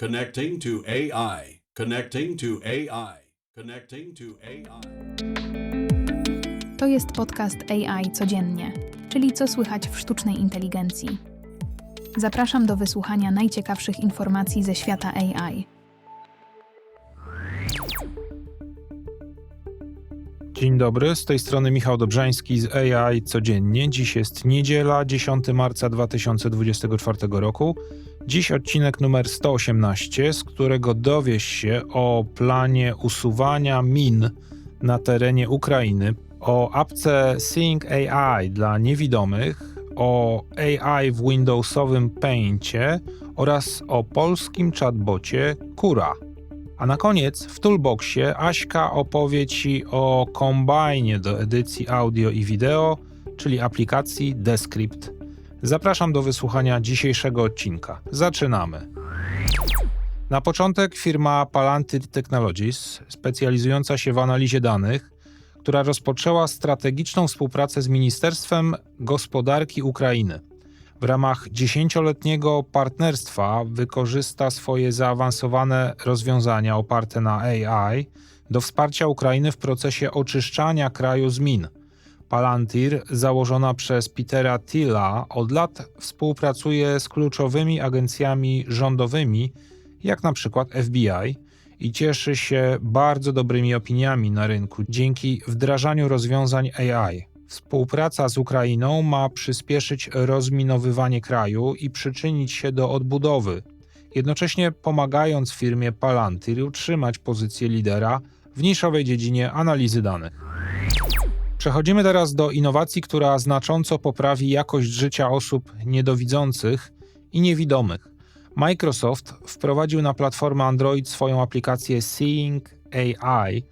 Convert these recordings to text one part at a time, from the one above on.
Connecting to AI. Connecting to AI. Connecting to AI. To jest podcast AI codziennie, czyli co słychać w sztucznej inteligencji. Zapraszam do wysłuchania najciekawszych informacji ze świata AI. Dzień dobry, z tej strony Michał Dobrzański z AI Codziennie. Dziś jest niedziela, 10 marca 2024 roku. Dziś odcinek numer 118, z którego dowiesz się o planie usuwania min na terenie Ukrainy, o apce Seeing AI dla niewidomych, o AI w Windowsowym Paincie oraz o polskim chatbocie Kura. A na koniec w Toolboxie Aśka opowie Ci o kombajnie do edycji audio i wideo, czyli aplikacji Descript. Zapraszam do wysłuchania dzisiejszego odcinka. Zaczynamy. Na początek firma Palantir Technologies, specjalizująca się w analizie danych, która rozpoczęła strategiczną współpracę z Ministerstwem Gospodarki Ukrainy. W ramach dziesięcioletniego partnerstwa wykorzysta swoje zaawansowane rozwiązania oparte na AI do wsparcia Ukrainy w procesie oczyszczania kraju z min. Palantir, założona przez Petera Tilla, od lat współpracuje z kluczowymi agencjami rządowymi, jak na przykład FBI, i cieszy się bardzo dobrymi opiniami na rynku dzięki wdrażaniu rozwiązań AI. Współpraca z Ukrainą ma przyspieszyć rozminowywanie kraju i przyczynić się do odbudowy, jednocześnie pomagając firmie Palantir utrzymać pozycję lidera w niszowej dziedzinie analizy danych. Przechodzimy teraz do innowacji, która znacząco poprawi jakość życia osób niedowidzących i niewidomych. Microsoft wprowadził na platformę Android swoją aplikację Seeing AI,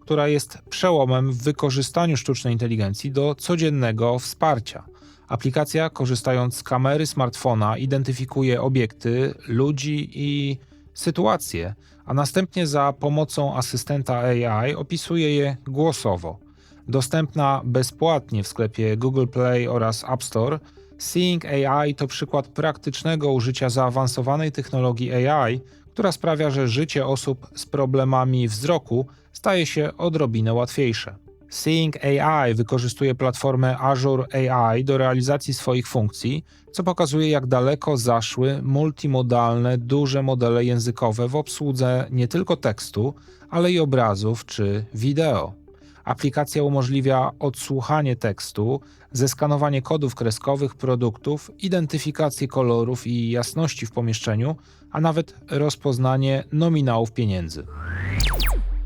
która jest przełomem w wykorzystaniu sztucznej inteligencji do codziennego wsparcia. Aplikacja, korzystając z kamery smartfona, identyfikuje obiekty, ludzi i sytuacje, a następnie za pomocą asystenta AI opisuje je głosowo. Dostępna bezpłatnie w sklepie Google Play oraz App Store, Seeing AI to przykład praktycznego użycia zaawansowanej technologii AI, która sprawia, że życie osób z problemami wzroku staje się odrobinę łatwiejsze. Seeing AI wykorzystuje platformę Azure AI do realizacji swoich funkcji, co pokazuje, jak daleko zaszły multimodalne, duże modele językowe w obsłudze nie tylko tekstu, ale i obrazów czy wideo. Aplikacja umożliwia odsłuchanie tekstu, zeskanowanie kodów kreskowych produktów, identyfikację kolorów i jasności w pomieszczeniu, a nawet rozpoznanie nominałów pieniędzy.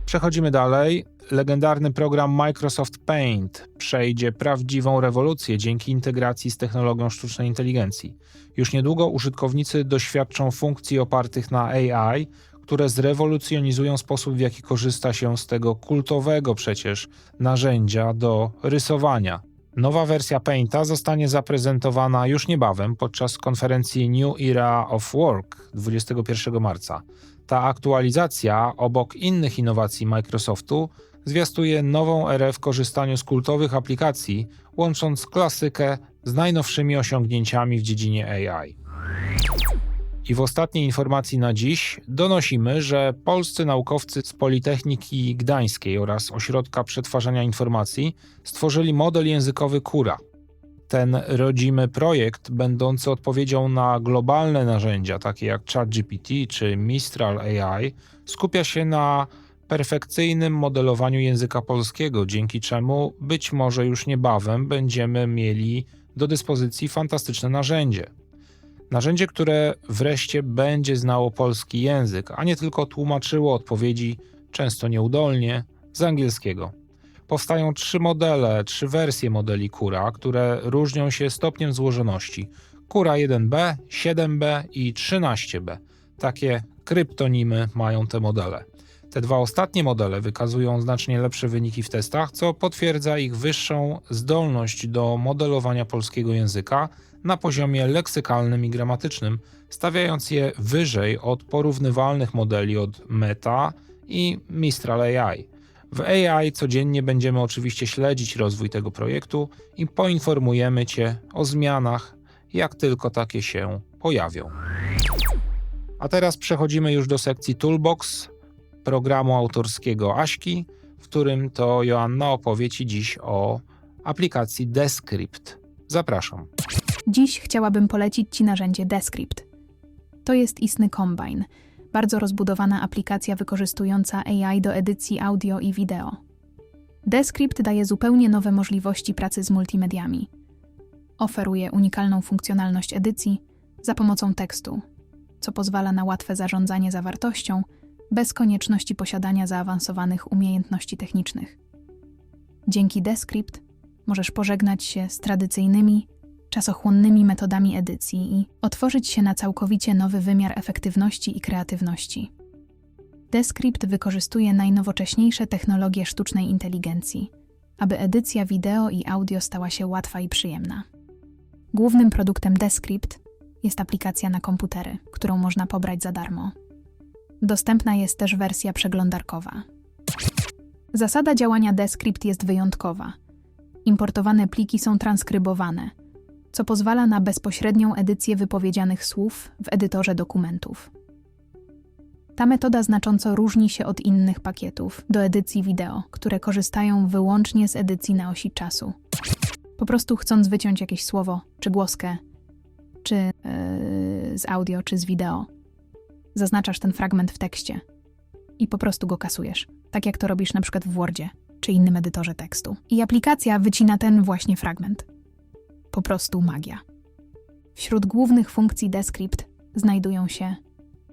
Przechodzimy dalej. Legendarny program Microsoft Paint przejdzie prawdziwą rewolucję dzięki integracji z technologią sztucznej inteligencji. Już niedługo użytkownicy doświadczą funkcji opartych na AI, które zrewolucjonizują sposób, w jaki korzysta się z tego kultowego przecież narzędzia do rysowania. Nowa wersja Painta zostanie zaprezentowana już niebawem podczas konferencji New Era of Work 21 marca. Ta aktualizacja, obok innych innowacji Microsoftu, zwiastuje nową erę w korzystaniu z kultowych aplikacji, łącząc klasykę z najnowszymi osiągnięciami w dziedzinie AI. I w ostatniej informacji na dziś donosimy, że polscy naukowcy z Politechniki Gdańskiej oraz Ośrodka Przetwarzania Informacji stworzyli model językowy Kura. Ten rodzimy projekt, będący odpowiedzią na globalne narzędzia takie jak ChatGPT czy Mistral AI, skupia się na perfekcyjnym modelowaniu języka polskiego, dzięki czemu być może już niebawem będziemy mieli do dyspozycji fantastyczne narzędzie. Narzędzie, które wreszcie będzie znało polski język, a nie tylko tłumaczyło odpowiedzi, często nieudolnie, z angielskiego. Powstają trzy modele, trzy wersje modeli Kura, które różnią się stopniem złożoności. Kura 1b, 7b i 13b. Takie kryptonimy mają te modele. Te dwa ostatnie modele wykazują znacznie lepsze wyniki w testach, co potwierdza ich wyższą zdolność do modelowania polskiego języka na poziomie leksykalnym i gramatycznym, stawiając je wyżej od porównywalnych modeli od Meta i Mistral AI. W AI codziennie będziemy oczywiście śledzić rozwój tego projektu i poinformujemy Cię o zmianach, jak tylko takie się pojawią. A teraz przechodzimy już do sekcji Toolbox programu autorskiego Aśki, w którym to Joanna opowie Ci dziś o aplikacji Descript. Zapraszam. Dziś chciałabym polecić Ci narzędzie Descript. To jest istny kombine, bardzo rozbudowana aplikacja wykorzystująca AI do edycji audio i wideo. Descript daje zupełnie nowe możliwości pracy z multimediami. Oferuje unikalną funkcjonalność edycji za pomocą tekstu, co pozwala na łatwe zarządzanie zawartością bez konieczności posiadania zaawansowanych umiejętności technicznych. Dzięki Descript możesz pożegnać się z tradycyjnymi, czasochłonnymi metodami edycji i otworzyć się na całkowicie nowy wymiar efektywności i kreatywności. Descript wykorzystuje najnowocześniejsze technologie sztucznej inteligencji, aby edycja wideo i audio stała się łatwa i przyjemna. Głównym produktem Descript jest aplikacja na komputery, którą można pobrać za darmo. Dostępna jest też wersja przeglądarkowa. Zasada działania Descript jest wyjątkowa. Importowane pliki są transkrybowane, co pozwala na bezpośrednią edycję wypowiedzianych słów w edytorze dokumentów. Ta metoda znacząco różni się od innych pakietów do edycji wideo, które korzystają wyłącznie z edycji na osi czasu. Po prostu chcąc wyciąć jakieś słowo, czy głoskę, czy yy, z audio, czy z wideo, zaznaczasz ten fragment w tekście i po prostu go kasujesz, tak jak to robisz na przykład w Wordzie czy innym edytorze tekstu. I aplikacja wycina ten właśnie fragment. Po prostu magia. Wśród głównych funkcji Descript znajdują się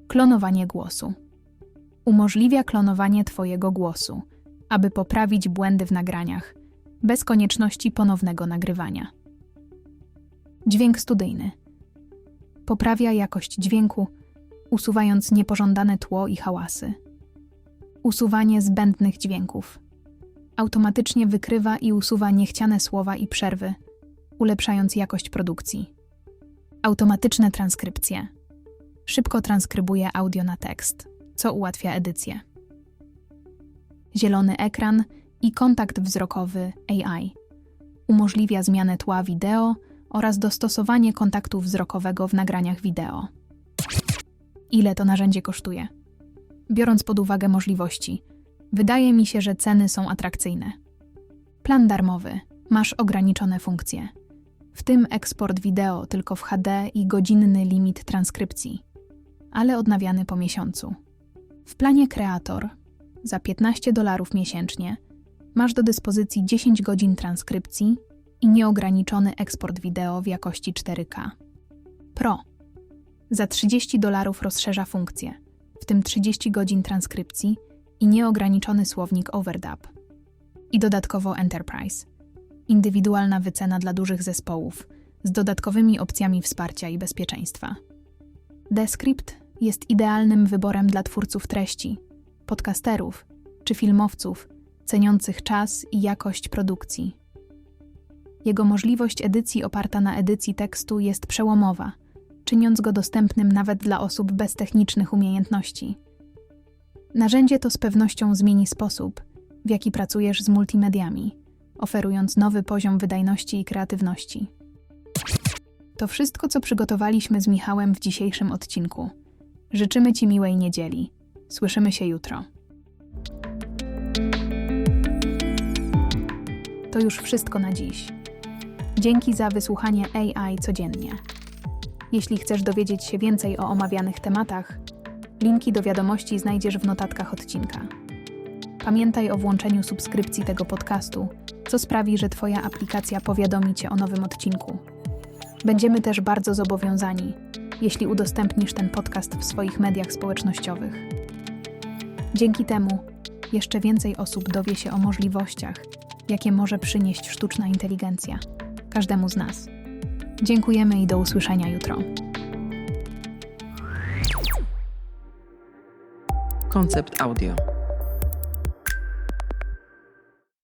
klonowanie głosu. Umożliwia klonowanie Twojego głosu, aby poprawić błędy w nagraniach, bez konieczności ponownego nagrywania. Dźwięk studyjny. Poprawia jakość dźwięku, usuwając niepożądane tło i hałasy. Usuwanie zbędnych dźwięków. Automatycznie wykrywa i usuwa niechciane słowa i przerwy, ulepszając jakość produkcji. Automatyczne transkrypcje. Szybko transkrybuje audio na tekst, co ułatwia edycję. Zielony ekran i kontakt wzrokowy AI umożliwia zmianę tła wideo oraz dostosowanie kontaktu wzrokowego w nagraniach wideo. Ile to narzędzie kosztuje? Biorąc pod uwagę możliwości, wydaje mi się, że ceny są atrakcyjne. Plan darmowy. Masz ograniczone funkcje, w tym eksport wideo tylko w HD i godzinny limit transkrypcji, ale odnawiany po miesiącu. W planie Kreator za 15 dolarów miesięcznie masz do dyspozycji 10 godzin transkrypcji i nieograniczony eksport wideo w jakości 4K. Pro za 30 dolarów rozszerza funkcje, w tym 30 godzin transkrypcji i nieograniczony słownik overdub. I dodatkowo Enterprise. Indywidualna wycena dla dużych zespołów z dodatkowymi opcjami wsparcia i bezpieczeństwa. Descript jest idealnym wyborem dla twórców treści, podcasterów czy filmowców ceniących czas i jakość produkcji. Jego możliwość edycji oparta na edycji tekstu jest przełomowa, czyniąc go dostępnym nawet dla osób bez technicznych umiejętności. Narzędzie to z pewnością zmieni sposób, w jaki pracujesz z multimediami, oferując nowy poziom wydajności i kreatywności. To wszystko, co przygotowaliśmy z Michałem w dzisiejszym odcinku. Życzymy Ci miłej niedzieli. Słyszymy się jutro. To już wszystko na dziś. Dzięki za wysłuchanie AI codziennie. Jeśli chcesz dowiedzieć się więcej o omawianych tematach, linki do wiadomości znajdziesz w notatkach odcinka. Pamiętaj o włączeniu subskrypcji tego podcastu, co sprawi, że Twoja aplikacja powiadomi Cię o nowym odcinku. Będziemy też bardzo zobowiązani, jeśli udostępnisz ten podcast w swoich mediach społecznościowych. Dzięki temu jeszcze więcej osób dowie się o możliwościach, jakie może przynieść sztuczna inteligencja każdemu z nas. Dziękujemy i do usłyszenia jutro. Koncept audio.